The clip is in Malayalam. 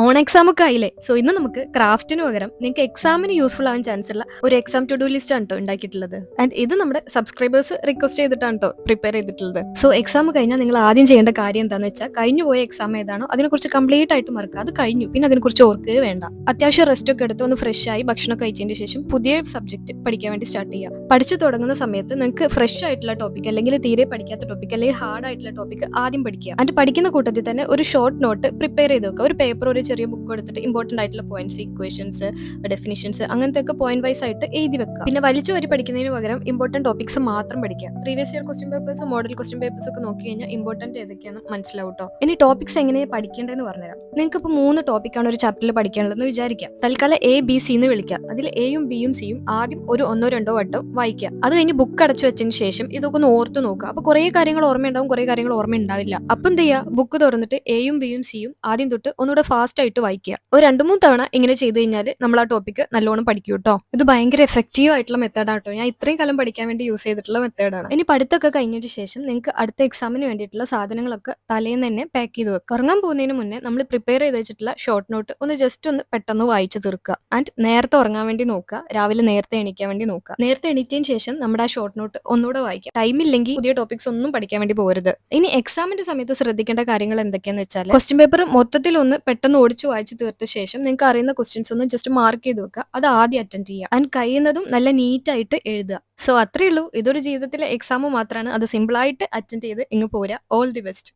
ഓൺ എക്സാം ഒക്കെ ആയില്ലേ? സോ ഇന്ന് നമുക്ക് ക്രാഫ്റ്റിന് പകരം നിങ്ങൾക്ക് എക്സാമിന് യൂസ്ഫുൾ ആവാൻ ചാൻസ് ഉള്ള ഒരു എക്സാം ടു ഡു ലിസ്റ്റ് ആണ് ഉണ്ടാക്കിയിട്ടുള്ളത്. ആൻഡ് ഇത് നമ്മുടെ സബ്സ്ക്രൈബേഴ്സ് റിക്വസ്റ്റ് ചെയ്തിട്ടാണ് കേട്ടോ പ്രിപ്പയർ ചെയ്തിട്ടുള്ളത്. സോ എക്സാം കഴിഞ്ഞാൽ നിങ്ങൾ ആദ്യം ചെയ്യേണ്ട കാര്യം എന്താണെന്ന് വെച്ചാൽ കഴിഞ്ഞു പോയ എക്സാം ഏതാണോ അതിനെക്കുറിച്ച് കംപ്ലീറ്റ് ആയിട്ട് മറക്കുക. അത് കഴിഞ്ഞു. പിന്നെ അതിനെക്കുറിച്ച് ഓർക്കുക വേണ്ട. അത്യാവശ്യം റെസ്റ്റ് ഒക്കെ എടുത്ത് ഒന്ന് ഫ്രഷ് ആയി ഭക്ഷണം കഴിച്ചതിന് ശേഷം പുതിയ സബ്ജക്ട് പഠിക്കാൻ വേണ്ടി സ്റ്റാർട്ട് ചെയ്യുക. പഠിച്ചു തുടങ്ങുന്ന സമയത്ത് നിങ്ങൾക്ക് ഫ്രഷ് ആയിട്ടുള്ള ടോപ്പിക് അല്ലെങ്കിൽ തീരെ പഠിക്കാത്ത ടോപ്പിക് അല്ലെങ്കിൽ ഹാർഡ് ആയിട്ടുള്ള ടോപ്പിക് ആദ്യം പഠിക്കുക. അതിന്റെ പഠിക്കുന്ന കൂട്ടത്തിൽ തന്നെ ഒരു ഷോർട്ട് നോട്ട് പ്രിപ്പയർ ചെയ്ത് വെക്കുക. ഒരു പേപ്പർ ഒരു ചെറിയ ബുക്ക് എടുത്തിട്ട് ഇമ്പോർട്ടന്റ് ആയിട്ടുള്ള പോയിന്റ്സ് ഇക്വേഷൻസ് ഡെഫിനിഷൻസ് അങ്ങനത്തെ ഒക്കെ പോയിന്റ് വൈസ് ആയിട്ട് എഴുതി വെക്കുക. പിന്നെ വലിച്ചു വരി പഠിക്കുന്നതിന് പകരം ഇമ്പോർട്ടന്റ് ടോപ്പിക്സ് മാത്രം പഠിക്കുക. Previous year question papers model question papers ഒക്കെ നോക്കി കഴിഞ്ഞാൽ ഇമ്പോർട്ടന്റ് ഏതൊക്കെയാണെന്ന് മനസ്സിലാവും കേട്ടോ ഇനി ടോപ്പിക്സ് എങ്ങനെയാണ് പഠിക്കേണ്ടതെന്ന് പറഞ്ഞുതരാം. നിങ്ങൾക്ക് ഇപ്പോൾ മൂന്ന് ടോപ്പിക്കാണ് ഒരു ചാപ്റ്ററിൽ പഠിക്കാനുള്ളതെന്ന് വിചാരിക്കാം തൽക്കാലം എ ബി സി എന്ന് വിളിക്കാം അതിൽ എയും ബിയും സിയും ആദ്യം ഒരു ഒന്നോ രണ്ടോ വട്ടം വായിക്കുക. അത് കഴിഞ്ഞ് ബുക്ക് അടച്ചു വെച്ചതിന് ശേഷം ഇതൊക്കെ ഒന്ന് ഓർത്ത് നോക്കുക. അപ്പോൾ കുറേ കാര്യങ്ങൾ ഓർമ്മയുണ്ടാവും കുറേ കാര്യങ്ങൾ ഓർമ്മ ഉണ്ടാവില്ല അപ്പം എന്ത് ചെയ്യുക? ബുക്ക് തുറന്നിട്ട് എയും ബിയും സിയും ആദ്യം തൊട്ട് ഒന്നുകൂടെ ഫാസ്റ്റ് ആയിട്ട് വായിക്കുക. ഒരു രണ്ട് മൂന്ന് തവണ ഇങ്ങനെ ചെയ്ത് കഴിഞ്ഞാൽ നമ്മൾ ആ ടോപ്പിക് നല്ലോണം പഠിക്കും കേട്ടോ. ഇത് ഭയങ്കര എഫക്റ്റീവ് ആയിട്ടുള്ള മെത്തേഡാണ് കേട്ടോ ഞാൻ ഇത്രയും കാലം പഠിക്കാൻ വേണ്ടി യൂസ് ചെയ്തിട്ടുള്ള മെത്തേഡാണ് ഇനി പഠിത്തമൊക്കെ കഴിഞ്ഞിട്ട് ശേഷം നിങ്ങൾക്ക് അടുത്ത എക്സാമിന് വേണ്ടിയിട്ടുള്ള സാധനങ്ങളൊക്കെ തലേന്ന് തന്നെ പാക്ക് ചെയ്ത് വെക്കുക. ഉറങ്ങാൻ പോകുന്നതിന് മുന്നേ നമ്മൾ പ്രിപ്പയർ ചെയ്ത് വെച്ചിട്ടുള്ള ഷോർട്ട് നോട്ട് ഒന്ന് ജസ്റ്റ് ഒന്ന് പെട്ടെന്ന് വായിച്ചു തീർക്കുക. ആൻഡ് നേരത്തെ ഉറങ്ങാൻ വേണ്ടി നോക്കുക. രാവിലെ നേരത്തെ എണീക്കാൻ വേണ്ടി നോക്കുക. നേരത്തെ എണീറ്റതിന് ശേഷം നമ്മുടെ ആ ഷോർട്ട് നോട്ട് ഒന്നുകൂടെ വായിക്കുക. ടൈം ഇല്ലെങ്കിൽ പുതിയ ടോപ്പിക്സ് ഒന്നും പഠിക്കാൻ വേണ്ടി പോകരുത്. ഇനി എക്സാമിന്റെ സമയത്ത് ശ്രദ്ധിക്കേണ്ട കാര്യങ്ങൾ എന്തൊക്കെയാന്ന് വെച്ചാൽ ക്വസ്റ്റ്യൻ പേപ്പർ മൊത്തത്തിൽ ഒന്ന് പെട്ടെന്ന് ഓടിച്ച് വായിച്ചു തീർത്ത ശേഷം നിങ്ങൾക്ക് അറിയുന്ന ക്വസ്റ്റ്യൻസ് ഒന്ന് ജസ്റ്റ് മാർക്ക് ചെയ്ത് വെക്കുക. അത് ആദ്യം അറ്റൻഡ് ചെയ്യുക. ആൻഡ് കഴിയുന്നതും നല്ല നീറ്റ് ആയിട്ട് എഴുതുക. സോ അത്രയേ ഉള്ളൂ. ഇതൊരു ജീവിതത്തിലെ എക്സാം മാത്രമാണ്. അത് സിമ്പിളായിട്ട് അറ്റൻഡ് ചെയ്ത് ഇങ്ങ് പോരാ ഓൾ ദി ബെസ്റ്റ്